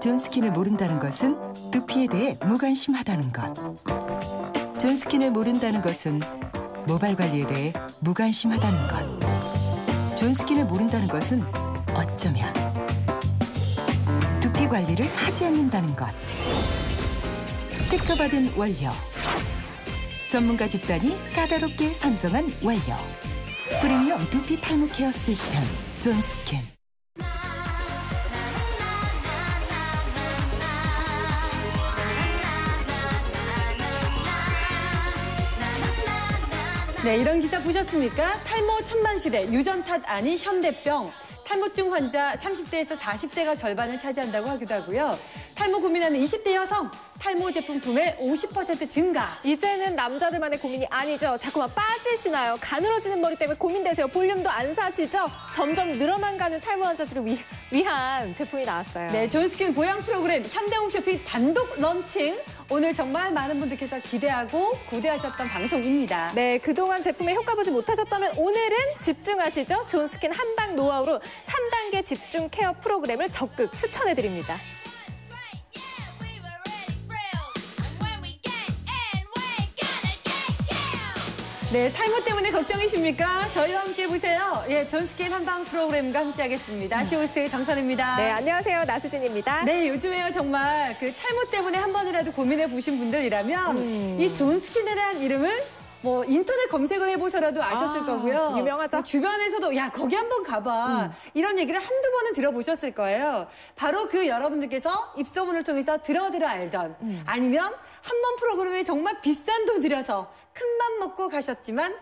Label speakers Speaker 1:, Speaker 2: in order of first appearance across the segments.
Speaker 1: 존스킨을 모른다는 것은 두피에 대해 무관심하다는 것. 존스킨을 모른다는 것은 모발 관리에 대해 무관심하다는 것. 존스킨을 모른다는 것은 어쩌면 두피 관리를 하지 않는다는 것. 특허받은 원료. 전문가 집단이 까다롭게 선정한 원료. 프리미엄 두피 탈모 케어 시스템 존스킨.
Speaker 2: 네, 이런 기사 보셨습니까? 탈모 천만 시대, 유전 탓 아닌 현대병. 탈모증 환자 30대에서 40대가 절반을 차지한다고 하기도 하고요. 탈모 고민하는 20대 여성, 탈모 제품 구매 50% 증가.
Speaker 3: 이제는 남자들만의 고민이 아니죠. 자꾸만 빠지시나요? 가늘어지는 머리 때문에 고민되세요. 볼륨도 안 사시죠? 점점 늘어만 가는 탈모 환자들을 위, 위한 제품이 나왔어요.
Speaker 2: 네, 존스킨 보양 프로그램 현대홈쇼핑 단독 런칭. 오늘 정말 많은 분들께서 기대하고 고대하셨던 방송입니다.
Speaker 3: 네, 그동안 제품에 효과 보지 못하셨다면 오늘은 집중하시죠. 존스킨 한방 노하우로 3단계 집중 케어 프로그램을 적극 추천해드립니다.
Speaker 2: 네, 탈모 때문에 걱정이십니까? 저희와 함께 보세요. 예, 존스킨 한방 프로그램과 함께하겠습니다. 시호스트 정선입니다.
Speaker 3: 네, 안녕하세요. 나수진입니다.
Speaker 2: 네, 요즘에요 정말 그 탈모 때문에 한 번이라도 고민해 보신 분들이라면
Speaker 3: 음.
Speaker 2: 이 존스킨이라는 이름을 뭐 인터넷 검색을 해보셔라도 아셨을
Speaker 3: 아,
Speaker 2: 거고요.
Speaker 3: 유명하죠.
Speaker 2: 뭐 주변에서도 야 거기 한번 가봐 이런 얘기를 한두 번은 들어보셨을 거예요. 바로 그 여러분들께서 입소문을 통해서 들어 들어 알던 아니면 한 번 프로그램에 정말 비싼 돈 들여서 큰 맘 먹고 가셨지만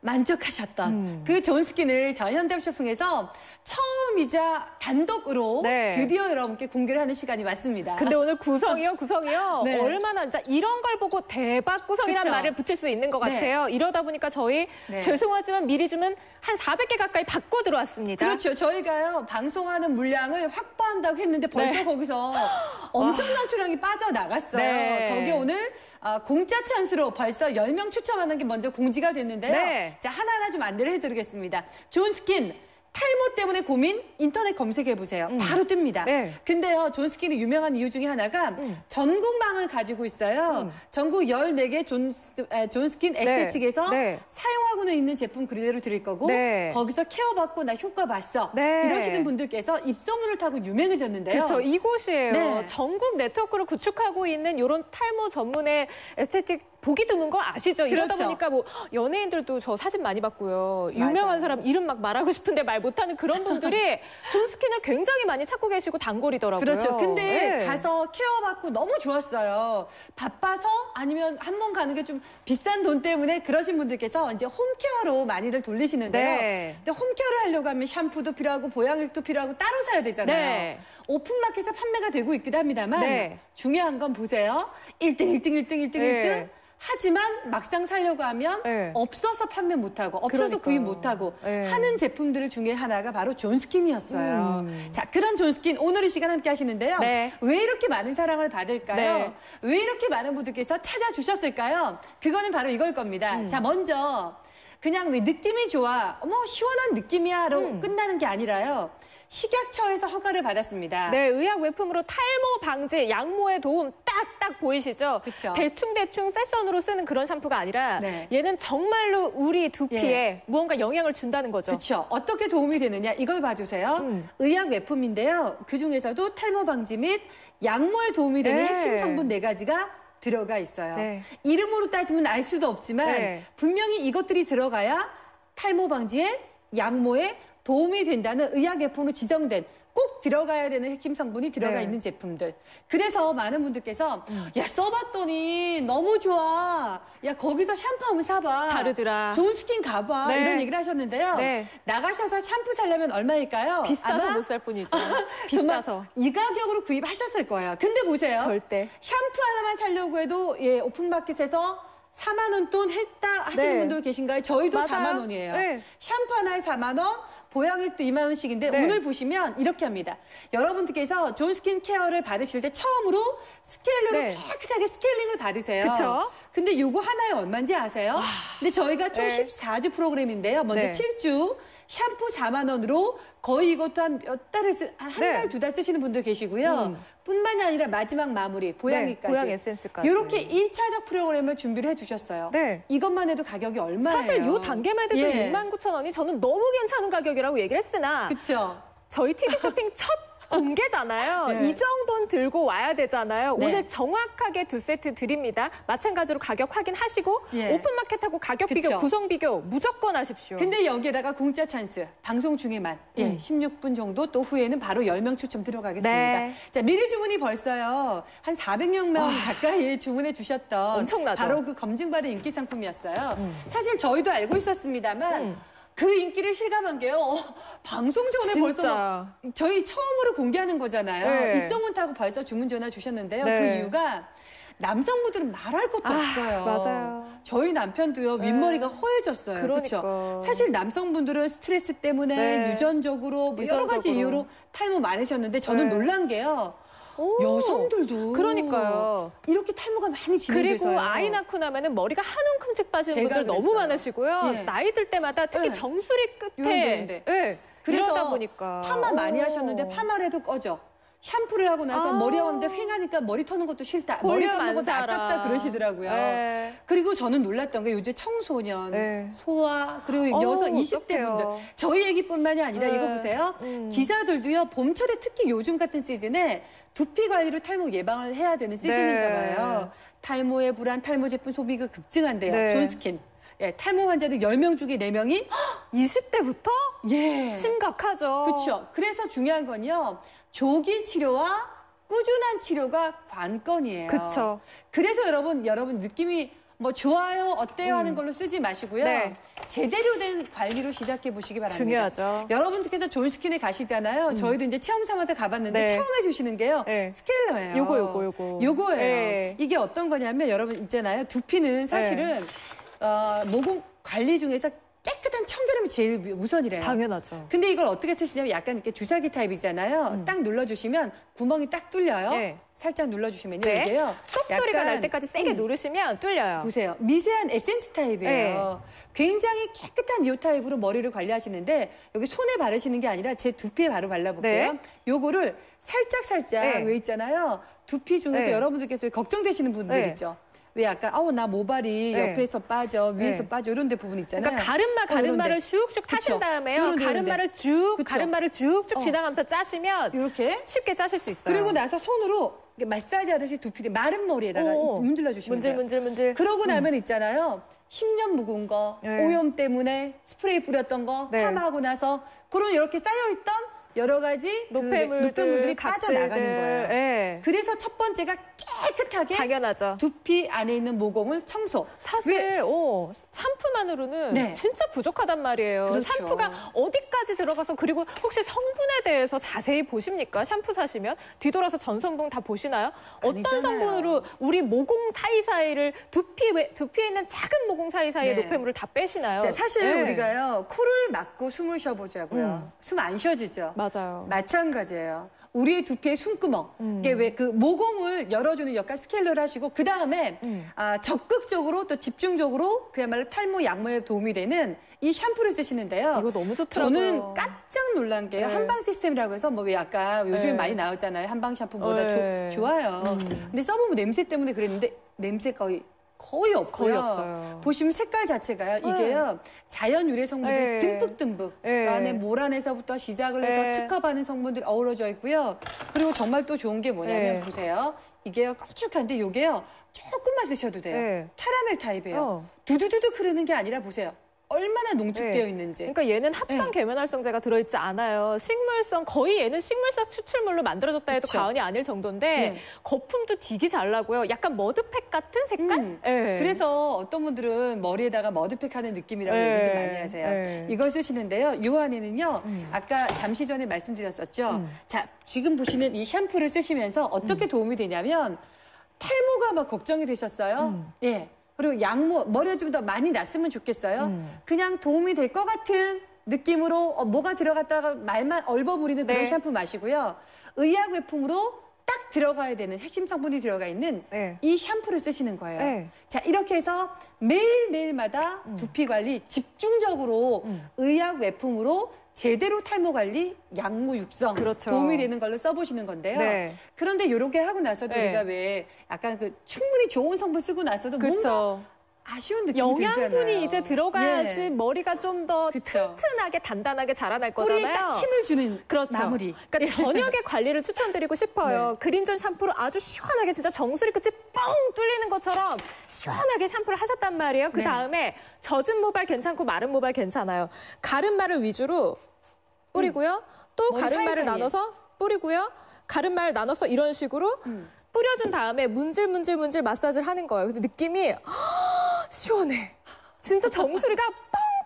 Speaker 2: 만족하셨던 그 존스킨을 저희 현대쇼핑에서 처음이자 단독으로
Speaker 3: 네.
Speaker 2: 드디어 여러분께 공개를 하는 시간이 왔습니다.
Speaker 3: 근데 오늘 구성이요, 구성이요.
Speaker 2: 네.
Speaker 3: 얼마나 진짜 이런 걸 보고 대박 구성이란
Speaker 2: 그쵸?
Speaker 3: 말을 붙일 수 있는 것
Speaker 2: 네.
Speaker 3: 같아요. 이러다 보니까 저희
Speaker 2: 네.
Speaker 3: 죄송하지만 미리 주문 한 400개 가까이 받고 들어왔습니다.
Speaker 2: 그렇죠. 저희가요 방송하는 물량을 확보한다고 했는데 벌써
Speaker 3: 네.
Speaker 2: 거기서 엄청난 수량이 빠져나갔어요.
Speaker 3: 네.
Speaker 2: 거기 오늘 아, 공짜 찬스로 벌써 10명 추첨하는 게 먼저 공지가 됐는데요.
Speaker 3: 네.
Speaker 2: 자 하나하나 좀 안내를 해드리겠습니다. 존 스킨 탈모 때문에 고민 인터넷 검색해 보세요. 바로 뜹니다.
Speaker 3: 네.
Speaker 2: 근데요 존스킨이 유명한 이유 중에 하나가 전국망을 가지고 있어요. 전국 14개 존, 에, 존스킨 에스테틱에서
Speaker 3: 네.
Speaker 2: 사용하고는 있는 제품 그대로 드릴 거고
Speaker 3: 네.
Speaker 2: 거기서 케어받고 나 효과 봤어.
Speaker 3: 네.
Speaker 2: 이러시는 분들께서 입소문을 타고 유명해졌는데요.
Speaker 3: 그렇죠. 이곳이에요.
Speaker 2: 네.
Speaker 3: 전국 네트워크를 구축하고 있는 이런 탈모 전문의 에스테틱 보기 드문 거 아시죠? 이러다
Speaker 2: 그렇죠.
Speaker 3: 보니까 뭐 연예인들도 저 사진 많이 봤고요. 유명한
Speaker 2: 맞아요.
Speaker 3: 사람 이름 막 말하고 싶은데 말 못하는 그런 분들이 존 스킨을 굉장히 많이 찾고 계시고 단골이더라고요.
Speaker 2: 그렇죠. 근데
Speaker 3: 네.
Speaker 2: 가서 케어받고 너무 좋았어요. 바빠서 아니면 한 번 가는 게 좀 비싼 돈 때문에 그러신 분들께서 이제 홈케어로 많이들 돌리시는데요.
Speaker 3: 네.
Speaker 2: 근데 홈케어를 하려고 하면 샴푸도 필요하고 보양액도 필요하고 따로 사야 되잖아요.
Speaker 3: 네.
Speaker 2: 오픈마켓에 판매가 되고 있기도 합니다만
Speaker 3: 네.
Speaker 2: 중요한 건 보세요. 1등, 1등, 1등, 1등,
Speaker 3: 네.
Speaker 2: 1등. 하지만 막상 살려고 하면
Speaker 3: 네.
Speaker 2: 없어서 판매 못하고 없어서
Speaker 3: 그러니까요.
Speaker 2: 구입 못하고
Speaker 3: 네.
Speaker 2: 하는 제품들 중에 하나가 바로 존스킨이었어요. 자 그런 존스킨 오늘 이 시간 함께 하시는데요.
Speaker 3: 음. 네.
Speaker 2: 왜 이렇게 많은 사랑을 받을까요?
Speaker 3: 네.
Speaker 2: 왜 이렇게 많은 분들께서 찾아주셨을까요? 그거는 바로 이걸 겁니다.
Speaker 3: 음.
Speaker 2: 자 먼저 그냥 왜 느낌이 좋아, 어머 시원한 느낌이야로
Speaker 3: 음.
Speaker 2: 끝나는 게 아니라요. 식약처에서 허가를 받았습니다.
Speaker 3: 네, 의학 외품으로 탈모 방지, 양모에 도움 딱딱 보이시죠?
Speaker 2: 그쵸.
Speaker 3: 대충대충 패션으로 쓰는 그런 샴푸가 아니라
Speaker 2: 네.
Speaker 3: 얘는 정말로 우리 두피에
Speaker 2: 예.
Speaker 3: 무언가 영향을 준다는 거죠.
Speaker 2: 그렇죠. 어떻게 도움이 되느냐 이걸 봐주세요.
Speaker 3: 음.
Speaker 2: 의약 외품인데요. 그 중에서도 탈모 방지 및 양모에 도움이 되는
Speaker 3: 네.
Speaker 2: 핵심 성분 네 가지가 들어가 있어요.
Speaker 3: 네.
Speaker 2: 이름으로 따지면 알 수도 없지만
Speaker 3: 네.
Speaker 2: 분명히 이것들이 들어가야 탈모 방지에 양모에 도움이 된다는 의약 외품으로 지정된 꼭 들어가야 되는 핵심 성분이 들어가
Speaker 3: 네.
Speaker 2: 있는 제품들. 그래서 많은 분들께서 야 써봤더니 너무 좋아. 야 거기서 샴푸 한번 사봐.
Speaker 3: 다르더라.
Speaker 2: 존스킨 가봐.
Speaker 3: 네.
Speaker 2: 이런 얘기를 하셨는데요.
Speaker 3: 네.
Speaker 2: 나가셔서 샴푸 살려면 얼마일까요?
Speaker 3: 비싸서 못 살 뿐이죠. 비싸서.
Speaker 2: 이 가격으로 구입하셨을 거예요. 근데 보세요.
Speaker 3: 절대.
Speaker 2: 샴푸 하나만 살려고 해도 예, 오픈마켓에서 4만 원 돈 했다 하시는
Speaker 3: 네.
Speaker 2: 분들 계신가요? 저희도
Speaker 3: 맞아요.
Speaker 2: 4만 원이에요.
Speaker 3: 네.
Speaker 2: 샴푸 하나에 4만 원, 보양액도 2만 원씩인데
Speaker 3: 네.
Speaker 2: 오늘 보시면 이렇게 합니다. 여러분들께서 존 스킨 케어를 받으실 때 처음으로 스케일러로
Speaker 3: 네.
Speaker 2: 깨끗하게 스케일링을 받으세요.
Speaker 3: 그쵸?
Speaker 2: 근데 요거 하나에 얼마인지 아세요? 근데 저희가 총
Speaker 3: 네.
Speaker 2: 14주 프로그램인데요. 먼저
Speaker 3: 네.
Speaker 2: 7주 샴푸 4만 원으로 거의 이것도 한 몇 달을 쓰, 한
Speaker 3: 네.
Speaker 2: 달, 두달 쓰시는 분들 계시고요.
Speaker 3: 음.
Speaker 2: 뿐만이 아니라 마지막 마무리, 보양기까지.
Speaker 3: 보양 에센스까지.
Speaker 2: 이렇게 1차적 프로그램을 준비를 해주셨어요.
Speaker 3: 네.
Speaker 2: 이것만 해도 가격이 얼마예요?
Speaker 3: 사실 요 단계만 해도
Speaker 2: 예.
Speaker 3: 6만 9천 원이 저는 너무 괜찮은 가격이라고 얘기를 했으나
Speaker 2: 그쵸?
Speaker 3: 저희 TV 쇼핑 첫 공개잖아요.
Speaker 2: 네.
Speaker 3: 이 정도는 들고 와야 되잖아요.
Speaker 2: 네.
Speaker 3: 오늘 정확하게 두 세트 드립니다. 마찬가지로 가격 확인하시고
Speaker 2: 예.
Speaker 3: 오픈마켓하고 가격 비교,
Speaker 2: 그쵸.
Speaker 3: 구성 비교 무조건 하십시오.
Speaker 2: 근데 여기에다가 공짜 찬스, 방송 중에만 예,
Speaker 3: 음.
Speaker 2: 16분 정도 또 후에는 바로 10명 추첨 들어가겠습니다.
Speaker 3: 네.
Speaker 2: 자, 미리 주문이 벌써요. 한 400명 가까이 주문해 주셨던
Speaker 3: 엄청나죠.
Speaker 2: 바로 그 검증받은 인기 상품이었어요. 사실 저희도 알고 있었습니다만
Speaker 3: 음.
Speaker 2: 그 인기를 실감한 게요. 어, 방송 전에 벌써. 막 저희 처음으로 공개하는 거잖아요.
Speaker 3: 네.
Speaker 2: 입소문 타고 벌써 주문 전화 주셨는데요.
Speaker 3: 네.
Speaker 2: 그 이유가 남성분들은 말할 것도
Speaker 3: 아,
Speaker 2: 없어요.
Speaker 3: 맞아요.
Speaker 2: 저희 남편도요 윗머리가 허해졌어요.
Speaker 3: 그러니까.
Speaker 2: 그쵸? 사실 남성분들은 스트레스 때문에
Speaker 3: 네.
Speaker 2: 유전적으로 뭐 여러 가지
Speaker 3: 유전적으로.
Speaker 2: 이유로 탈모 많으셨는데 저는
Speaker 3: 네.
Speaker 2: 놀란 게요.
Speaker 3: 오.
Speaker 2: 여성들도
Speaker 3: 그러니까요.
Speaker 2: 이렇게 탈모가 많이 진행돼서요.
Speaker 3: 그리고 아이 낳고 나면은 머리가 한 움큼씩 빠지는
Speaker 2: 제가
Speaker 3: 분들 너무
Speaker 2: 그랬어요.
Speaker 3: 많으시고요.
Speaker 2: 예.
Speaker 3: 나이 들 때마다 특히
Speaker 2: 네.
Speaker 3: 정수리 끝에
Speaker 2: 데인데.
Speaker 3: 예,
Speaker 2: 그래서
Speaker 3: 이러다 보니까
Speaker 2: 파마 많이
Speaker 3: 오.
Speaker 2: 하셨는데 파마를 해도 꺼져. 샴푸를 하고 나서
Speaker 3: 아.
Speaker 2: 머리 하는데 횡하니까 머리 터는 것도 싫다. 머리 감는
Speaker 3: 안
Speaker 2: 것도. 아깝다 그러시더라고요.
Speaker 3: 예.
Speaker 2: 그리고 저는 놀랐던 게 요즘 청소년,
Speaker 3: 네.
Speaker 2: 소아, 그리고
Speaker 3: 어우,
Speaker 2: 여성 20대
Speaker 3: 어떡해요.
Speaker 2: 분들. 저희 얘기뿐만이 아니라
Speaker 3: 네.
Speaker 2: 이거 보세요.
Speaker 3: 음.
Speaker 2: 기사들도요, 봄철에 특히 요즘 같은 시즌에 두피 관리로 탈모 예방을 해야 되는 시즌인가
Speaker 3: 네.
Speaker 2: 봐요. 탈모의 불안, 탈모 제품 소비가 급증한대요.
Speaker 3: 네.
Speaker 2: 존스킨. 예, 탈모 환자들 10명 중에 4명이
Speaker 3: 20대부터
Speaker 2: 예.
Speaker 3: 심각하죠.
Speaker 2: 그렇죠. 그래서 중요한 건요. 조기 치료와 꾸준한 치료가 관건이에요.
Speaker 3: 그쵸.
Speaker 2: 그래서 여러분 여러분 느낌이 뭐 좋아요, 어때요 하는 걸로 쓰지 마시고요.
Speaker 3: 음. 네.
Speaker 2: 제대로 된 관리로 시작해 보시기 바랍니다.
Speaker 3: 중요하죠.
Speaker 2: 여러분들께서 존스킨에 가시잖아요. 저희도 이제 체험 삼아서 가봤는데
Speaker 3: 네.
Speaker 2: 체험해 주시는 게요.
Speaker 3: 네.
Speaker 2: 스케일러예요.
Speaker 3: 요거, 요거, 요거.
Speaker 2: 요거예요.
Speaker 3: 네.
Speaker 2: 이게 어떤 거냐면 여러분 있잖아요. 두피는 사실은 어, 모공 관리 중에서 깨끗한 청결함이 제일 우선이래요.
Speaker 3: 당연하죠.
Speaker 2: 근데 이걸 어떻게 쓰시냐면 약간 이렇게 주사기 타입이잖아요. 딱 눌러주시면 구멍이 딱 뚫려요.
Speaker 3: 음. 네.
Speaker 2: 살짝 눌러주시면요.
Speaker 3: 네.
Speaker 2: 이게요.
Speaker 3: 똑 소리가 날 때까지 세게
Speaker 2: 음,
Speaker 3: 누르시면 뚫려요.
Speaker 2: 보세요. 미세한 에센스 타입이에요. 굉장히 깨끗한 이 타입으로 머리를 관리하시는데 여기 손에 바르시는 게 아니라 제 두피에 바로 발라볼게요.
Speaker 3: 네.
Speaker 2: 요거를 살짝 살짝
Speaker 3: 네.
Speaker 2: 왜 있잖아요. 두피 중에서
Speaker 3: 네.
Speaker 2: 여러분들께서 왜 걱정되시는 분들
Speaker 3: 네.
Speaker 2: 있죠. 왜 약간 아우 나 모발이
Speaker 3: 네.
Speaker 2: 옆에서 빠져 위에서
Speaker 3: 네.
Speaker 2: 빠져 이런 데 부분 있잖아요.
Speaker 3: 그러니까 가르마
Speaker 2: 어,
Speaker 3: 가르마를
Speaker 2: 데.
Speaker 3: 슉슉 타신
Speaker 2: 그쵸.
Speaker 3: 다음에요.
Speaker 2: 요런 데, 요런
Speaker 3: 가르마를 쭉
Speaker 2: 그쵸.
Speaker 3: 가르마를 쭉쭉
Speaker 2: 어.
Speaker 3: 지나가면서 짜시면
Speaker 2: 이렇게
Speaker 3: 쉽게 짜실 수 있어요.
Speaker 2: 그리고 나서 손으로 이렇게 마사지 하듯이 두피를 마른 머리에다가
Speaker 3: 오.
Speaker 2: 문질러 주시면
Speaker 3: 문질
Speaker 2: 돼요.
Speaker 3: 문질 문질.
Speaker 2: 그러고 나면 있잖아요. 10년 묵은 거,
Speaker 3: 네.
Speaker 2: 오염 때문에 스프레이 뿌렸던 거,
Speaker 3: 네.
Speaker 2: 파마하고 나서 그런 이렇게 쌓여있던 여러 가지 그
Speaker 3: 노폐물들,
Speaker 2: 노폐물들이
Speaker 3: 각질들.
Speaker 2: 빠져나가는 거예요.
Speaker 3: 예.
Speaker 2: 그래서 첫 번째가 깨끗하게
Speaker 3: 당연하죠.
Speaker 2: 두피 안에 있는 모공을 청소.
Speaker 3: 사실 오, 샴푸만으로는
Speaker 2: 네.
Speaker 3: 진짜 부족하단 말이에요.
Speaker 2: 그렇죠.
Speaker 3: 샴푸가 어디까지 들어가서 그리고 혹시 성분에 대해서 자세히 보십니까? 샴푸 사시면 뒤돌아서 전 성분 다 보시나요? 어떤
Speaker 2: 아니잖아요.
Speaker 3: 성분으로 우리 모공 사이사이를 두피 외, 두피에 있는 작은 모공 사이사이의
Speaker 2: 네.
Speaker 3: 노폐물을 다 빼시나요?
Speaker 2: 자, 사실
Speaker 3: 네.
Speaker 2: 우리가요, 코를 막고 숨을 쉬어보자고요.
Speaker 3: 음.
Speaker 2: 숨안 쉬어지죠?
Speaker 3: 맞아요.
Speaker 2: 마찬가지예요. 우리의 두피의 숨구멍,
Speaker 3: 음.
Speaker 2: 이게 왜 그 모공을 열어주는 역할 스케일러를 하시고 그 다음에
Speaker 3: 음.
Speaker 2: 아, 적극적으로 또 집중적으로 그야말로 탈모 약모에 도움이 되는 이 샴푸를 쓰시는데요.
Speaker 3: 이거 너무 좋더라고요.
Speaker 2: 저는 깜짝 놀란 게요.
Speaker 3: 네.
Speaker 2: 한방 시스템이라고 해서 뭐 왜 아까 요즘에
Speaker 3: 네.
Speaker 2: 많이 나왔잖아요. 한방 샴푸보다
Speaker 3: 네.
Speaker 2: 조- 좋아요.
Speaker 3: 음.
Speaker 2: 근데 써보면 냄새 때문에 그랬는데 냄새 거의 거의 없고요.
Speaker 3: 거의 없어요.
Speaker 2: 보시면 색깔 자체가요. 이게요. 자연 유래 성분들이
Speaker 3: 네.
Speaker 2: 듬뿍듬뿍
Speaker 3: 네.
Speaker 2: 그 안에 모란에서부터 시작을 해서
Speaker 3: 네.
Speaker 2: 특허받은 성분들이 어우러져 있고요. 그리고 정말 또 좋은 게 뭐냐면
Speaker 3: 네.
Speaker 2: 보세요. 이게요. 걸쭉한데 요게요. 조금만 쓰셔도 돼요.
Speaker 3: 네.
Speaker 2: 캐러멜 타입이에요.
Speaker 3: 어.
Speaker 2: 두두두두 흐르는 게 아니라 보세요. 얼마나 농축되어
Speaker 3: 네.
Speaker 2: 있는지.
Speaker 3: 그러니까 얘는 합성
Speaker 2: 네.
Speaker 3: 계면활성제가 들어있지 않아요. 식물성 거의 얘는 식물성 추출물로 만들어졌다 해도
Speaker 2: 그쵸.
Speaker 3: 과언이 아닐 정도인데
Speaker 2: 네.
Speaker 3: 거품도 되게 잘 나고요. 약간 머드팩 같은 색깔?
Speaker 2: 음.
Speaker 3: 네.
Speaker 2: 그래서 어떤 분들은 머리에다가 머드팩 하는 느낌이라고
Speaker 3: 네.
Speaker 2: 얘기를 많이 하세요.
Speaker 3: 네.
Speaker 2: 이걸 쓰시는데요. 요 안에는요.
Speaker 3: 음.
Speaker 2: 아까 잠시 전에 말씀드렸었죠.
Speaker 3: 음.
Speaker 2: 자, 지금 보시는 이 샴푸를 쓰시면서 어떻게 도움이 되냐면 탈모가 막 걱정이 되셨어요.
Speaker 3: 음.
Speaker 2: 예. 그리고 양모 머리가 좀 더 많이 났으면 좋겠어요.
Speaker 3: 음.
Speaker 2: 그냥 도움이 될 것 같은 느낌으로 어, 뭐가 들어갔다가 말만 얼버무리는 그런
Speaker 3: 네.
Speaker 2: 샴푸 마시고요. 의약 외품으로 딱 들어가야 되는 핵심 성분이 들어가 있는
Speaker 3: 네.
Speaker 2: 이 샴푸를 쓰시는 거예요.
Speaker 3: 네.
Speaker 2: 자, 이렇게 해서 매일매일마다 두피 관리 집중적으로
Speaker 3: 음.
Speaker 2: 의약 외품으로 제대로 탈모 관리, 약무 육성
Speaker 3: 그렇죠.
Speaker 2: 도움이 되는 걸로 써보시는 건데요.
Speaker 3: 네.
Speaker 2: 그런데 이렇게 하고 나서도
Speaker 3: 네.
Speaker 2: 우리가 왜 약간 그 충분히 좋은 성분 쓰고 나서도 뭔가
Speaker 3: 그렇죠.
Speaker 2: 아쉬운 느낌이
Speaker 3: 영양분이
Speaker 2: 들잖아요.
Speaker 3: 이제 들어가야지
Speaker 2: 예.
Speaker 3: 머리가 좀 더. 튼튼하게 단단하게 자라날 거잖아요.
Speaker 2: 딱 힘을 주는
Speaker 3: 그렇죠.
Speaker 2: 마무리.
Speaker 3: 그러니까 저녁에 관리를 추천드리고 싶어요.
Speaker 2: 네.
Speaker 3: 그린존 샴푸로 아주 시원하게 진짜 정수리 끝이 뻥 뚫리는 것처럼 시원하게 샴푸를 하셨단 말이에요. 그
Speaker 2: 네.
Speaker 3: 다음에 젖은 모발 괜찮고 마른 모발 괜찮아요. 가름말을 위주로 뿌리고요. 또
Speaker 2: 머리
Speaker 3: 가름말을
Speaker 2: 사이사이에.
Speaker 3: 나눠서 뿌리고요. 가름말을 나눠서 이런 식으로
Speaker 2: 음.
Speaker 3: 뿌려준 다음에 문질 문질 문질 마사지를 하는 거예요. 근데 느낌이 시원해. 진짜 정수리가 뻥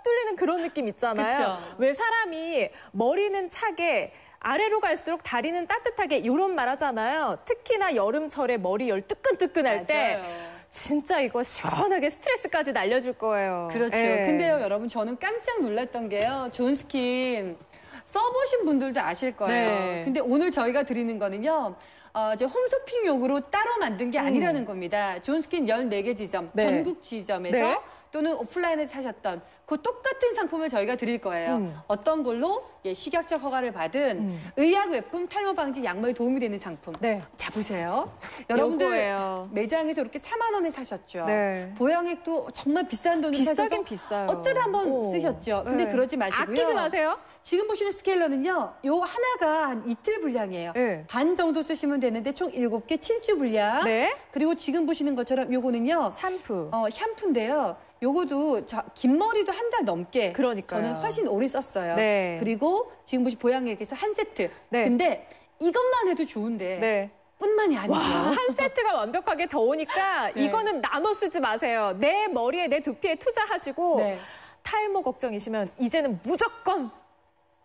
Speaker 3: 뚫리는 그런 느낌 있잖아요.
Speaker 2: 그쵸.
Speaker 3: 왜 사람이 머리는 차게 아래로 갈수록 다리는 따뜻하게 이런 말 하잖아요. 특히나 여름철에 머리 열 뜨끈뜨끈할 때. 진짜 이거 시원하게 스트레스까지 날려줄 거예요.
Speaker 2: 그렇죠.
Speaker 3: 예.
Speaker 2: 근데요, 여러분, 저는 깜짝 놀랐던 게요. 존스킨 써보신 분들도 아실 거예요.
Speaker 3: 네.
Speaker 2: 근데 오늘 저희가 드리는 거는요. 어, 이제 홈쇼핑용으로 따로 만든 게 아니라는
Speaker 3: 음.
Speaker 2: 겁니다. 존스킨 14개 지점,
Speaker 3: 네.
Speaker 2: 전국 지점에서
Speaker 3: 네.
Speaker 2: 또는 오프라인에서 사셨던 그 똑같은 상품을 저희가 드릴 거예요.
Speaker 3: 음.
Speaker 2: 어떤 걸로 예, 식약처 허가를 받은
Speaker 3: 음.
Speaker 2: 의약 외품 탈모 방지 약물에 도움이 되는 상품.
Speaker 3: 네.
Speaker 2: 자 보세요. 여러분들
Speaker 3: 요거예요.
Speaker 2: 매장에서 이렇게 4만 원에 사셨죠.
Speaker 3: 네.
Speaker 2: 보양액도 정말 비싼 돈을
Speaker 3: 비싸긴 비싸요.
Speaker 2: 어쩌다 한번
Speaker 3: 오.
Speaker 2: 쓰셨죠. 근데
Speaker 3: 네.
Speaker 2: 그러지 마시고요.
Speaker 3: 아끼지 마세요.
Speaker 2: 지금 보시는 스케일러는요. 요 하나가 한 이틀 분량이에요.
Speaker 3: 네.
Speaker 2: 반 정도 쓰시면 되는데 총 7개 7주 분량.
Speaker 3: 네.
Speaker 2: 그리고 지금 보시는 것처럼 요거는요.
Speaker 3: 샴푸.
Speaker 2: 어, 샴푸인데요. 요거도 저, 긴 머리도 한 달 넘게
Speaker 3: 그러니까요.
Speaker 2: 저는 훨씬 오래 썼어요.
Speaker 3: 네.
Speaker 2: 그리고 지금 보시 보양액에서 한 세트.
Speaker 3: 네.
Speaker 2: 근데 이것만 해도 좋은데
Speaker 3: 네.
Speaker 2: 뿐만이 아니죠.
Speaker 3: 와, 한 세트가 완벽하게 더우니까
Speaker 2: 네.
Speaker 3: 이거는 나눠 쓰지 마세요. 내 머리에 내 두피에 투자하시고
Speaker 2: 네.
Speaker 3: 탈모 걱정이시면 이제는 무조건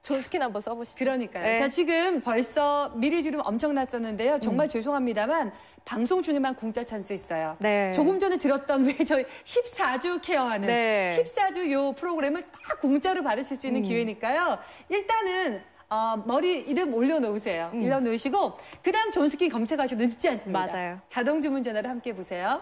Speaker 3: 존스킨 한번 써보시죠.
Speaker 2: 그러니까요.
Speaker 3: 네.
Speaker 2: 자, 지금 벌써 미리 주름 엄청 났었는데요. 정말
Speaker 3: 음.
Speaker 2: 죄송합니다만 방송 중에만 공짜 찬스 있어요.
Speaker 3: 네.
Speaker 2: 조금 전에 들었던 왜 저희 14주 케어하는
Speaker 3: 네.
Speaker 2: 14주 요 프로그램을 딱 공짜로 받으실 수
Speaker 3: 음.
Speaker 2: 있는 기회니까요. 일단은 어, 머리 이름 올려놓으세요. 올려놓으시고 그다음 존스킨 검색하셔도 늦지 않습니다.
Speaker 3: 음. 맞아요.
Speaker 2: 자동 주문 전화를 함께 보세요.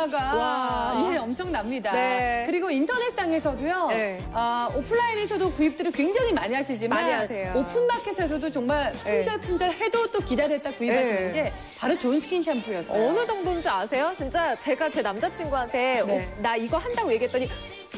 Speaker 2: 전화가
Speaker 3: 와.
Speaker 2: 예, 엄청납니다.
Speaker 3: 네.
Speaker 2: 그리고 인터넷상에서도요,
Speaker 3: 네.
Speaker 2: 아, 오프라인에서도 구입들을 굉장히 많이 하시지만
Speaker 3: 많이 하세요.
Speaker 2: 오픈마켓에서도 정말
Speaker 3: 네.
Speaker 2: 품절품절 해도 또 기다렸다 구입하시는
Speaker 3: 네.
Speaker 2: 게 바로 존스킨 샴푸였어요.
Speaker 3: 어느 정도인지 아세요? 진짜 제가 제 남자친구한테
Speaker 2: 네.
Speaker 3: 어, 나 이거 한다고 얘기했더니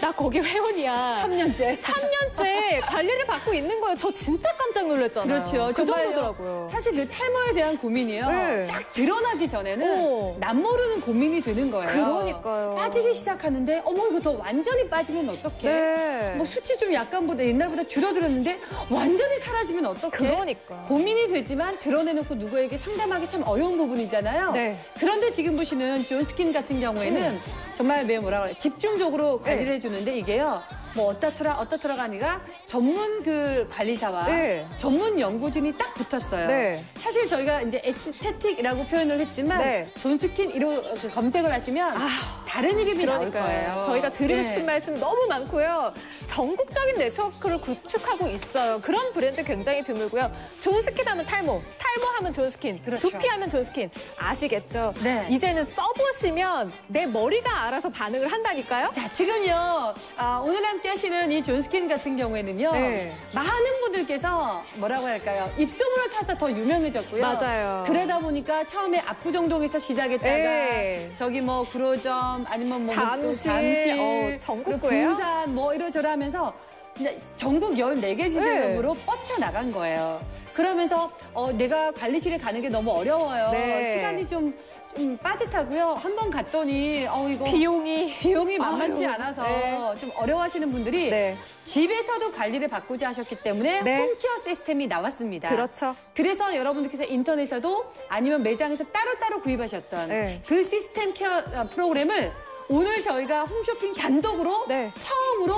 Speaker 3: 나 거기 회원이야.
Speaker 2: 3년째.
Speaker 3: 3년째 관리를 받고 있는 거예요. 저 진짜 깜짝 놀랐잖아요.
Speaker 2: 그렇죠.
Speaker 3: 그. 정도더라고요.
Speaker 2: 사실 그 탈모에 대한 고민이요.
Speaker 3: 네.
Speaker 2: 딱 드러나기 전에는
Speaker 3: 어.
Speaker 2: 남모르는 고민이 되는 거예요.
Speaker 3: 그러니까요.
Speaker 2: 빠지기 시작하는데 어머 이거 더 완전히 빠지면 어떡해?
Speaker 3: 네.
Speaker 2: 뭐 수치 좀 약간보다 옛날보다 줄어들었는데 완전히 사라지면 어떡해?
Speaker 3: 그러니까.
Speaker 2: 고민이 되지만 드러내놓고 누구에게 상담하기 참 어려운 부분이잖아요.
Speaker 3: 네.
Speaker 2: 그런데 지금 보시는 존스킨 같은 경우에는 정말 왜 뭐라 그래 집중적으로 관리를
Speaker 3: 네.
Speaker 2: 해주는 데 이게요. 뭐 어떻더라 어떻더라가 아니라 전문 그 관리사와
Speaker 3: 네.
Speaker 2: 전문 연구진이 딱 붙었어요.
Speaker 3: 네.
Speaker 2: 사실 저희가 이제 에스테틱이라고 표현을 했지만
Speaker 3: 네.
Speaker 2: 존스킨 이로 그 검색을 하시면
Speaker 3: 아.
Speaker 2: 다른 이름이 나올. 거예요.
Speaker 3: 저희가 드리고
Speaker 2: 네.
Speaker 3: 싶은 말씀 너무 많고요. 전국적인 네트워크를 구축하고 있어요. 그런 브랜드 굉장히 드물고요. 존스킨 하면 탈모, 탈모 하면 존스킨,
Speaker 2: 그렇죠.
Speaker 3: 두피 하면 존스킨. 아시겠죠?
Speaker 2: 네.
Speaker 3: 이제는 써보시면 내 머리가 알아서 반응을 한다니까요.
Speaker 2: 자, 지금요, 아, 오늘 함께 하시는 이 존스킨 같은 경우에는요,
Speaker 3: 네.
Speaker 2: 많은 분들께서 뭐라고 할까요? 입소문을 타서 더 유명해졌고요.
Speaker 3: 맞아요.
Speaker 2: 그러다 보니까 처음에 압구정동에서 시작했다가
Speaker 3: 네.
Speaker 2: 저기 뭐 구로점 아니면 뭐
Speaker 3: 잠실,
Speaker 2: 잠실
Speaker 3: 어, 전국
Speaker 2: 그리고
Speaker 3: 구예요?
Speaker 2: 부산 뭐 이러저러 하면서 진짜 전국 14개 지점으로 뻗쳐나간 거예요. 그러면서 어, 내가 관리실에 가는 게 너무 어려워요.
Speaker 3: 네.
Speaker 2: 시간이 좀, 좀 빠듯하고요. 한 번 갔더니 어, 이거
Speaker 3: 비용이
Speaker 2: 비용이 만만치
Speaker 3: 아유,
Speaker 2: 않아서
Speaker 3: 네.
Speaker 2: 좀 어려워하시는 분들이
Speaker 3: 네.
Speaker 2: 집에서도 관리를 받고자 하셨기 때문에
Speaker 3: 네.
Speaker 2: 홈케어 시스템이 나왔습니다.
Speaker 3: 그렇죠.
Speaker 2: 그래서 여러분들께서 인터넷에서도 아니면 매장에서 따로따로 구입하셨던
Speaker 3: 네.
Speaker 2: 그 시스템 케어 어, 프로그램을 오늘 저희가 홈쇼핑 단독으로
Speaker 3: 네.
Speaker 2: 처음으로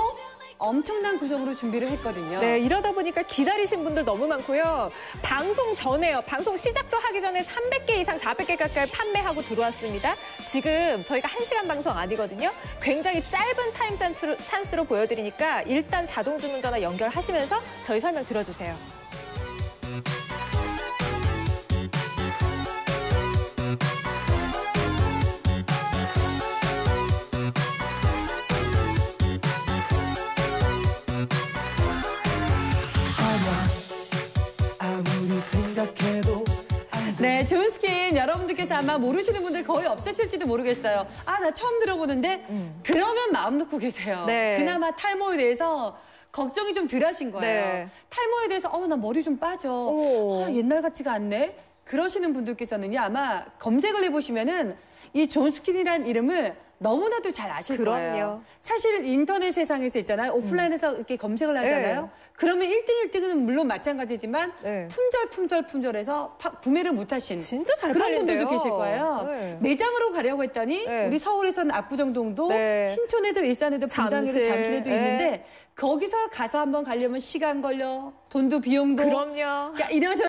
Speaker 2: 엄청난 구성으로 준비를 했거든요.
Speaker 3: 네, 이러다 보니까 기다리신 분들 너무 많고요. 방송 전에요. 방송 시작도 하기 전에 300개 이상 400개 가까이 판매하고 들어왔습니다. 지금 저희가 1시간 방송 아니거든요. 굉장히 짧은 타임 찬스로, 찬스로 보여드리니까 일단 자동 주문 전화 연결하시면서 저희 설명 들어주세요.
Speaker 2: 여러분들께서 아마 모르시는 분들 거의 없으실지도 모르겠어요. 아, 나 처음 들어보는데 그러면 마음 놓고 계세요.
Speaker 3: 음. 네.
Speaker 2: 그나마 탈모에 대해서 걱정이 좀 덜 하신 거예요.
Speaker 3: 네.
Speaker 2: 탈모에 대해서 어, 나 머리 좀 빠져.
Speaker 3: 오.
Speaker 2: 아, 옛날 같지가 않네. 그러시는 분들께서는요, 아마 검색을 해보시면은 이 존스킨이라는 이름을 너무나도 잘 아실
Speaker 3: 그럼요.
Speaker 2: 거예요. 사실 인터넷 세상에서 있잖아요. 오프라인에서 이렇게 검색을 하잖아요.
Speaker 3: 네.
Speaker 2: 그러면 1등, 1등은 물론 마찬가지지만
Speaker 3: 네.
Speaker 2: 품절, 품절, 품절해서 파- 구매를 못 하신
Speaker 3: 진짜 잘
Speaker 2: 그런
Speaker 3: 팔린대요.
Speaker 2: 분들도 계실 거예요.
Speaker 3: 네.
Speaker 2: 매장으로 가려고 했더니
Speaker 3: 네.
Speaker 2: 우리 서울에서는 압구정동도
Speaker 3: 네.
Speaker 2: 신촌에도 일산에도 분당에도
Speaker 3: 잠실.
Speaker 2: 잠실에도
Speaker 3: 네.
Speaker 2: 있는데 거기서 가서 한번 가려면 시간 걸려 돈도 비용도
Speaker 3: 그럼요.
Speaker 2: 야, 이래서